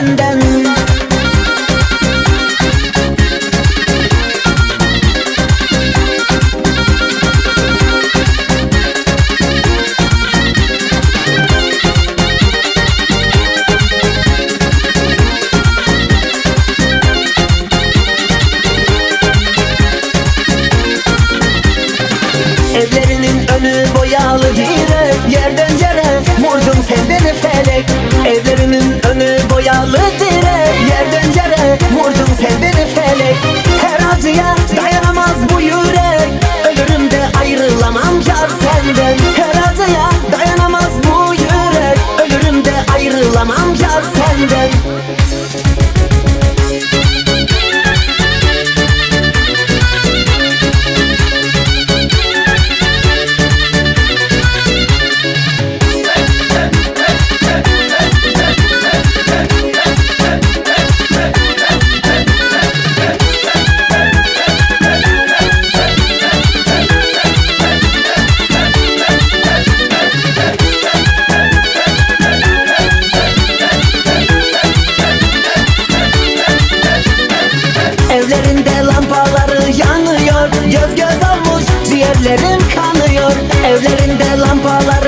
senden. Evlerinin önü boyalı direk Yerde Yaralı dile yerden yere vurdun sen beni felek. Her acıya dayanamaz bu yüz Göz göz olmuş ciğerlerim kanıyor. Evlerinde lampalar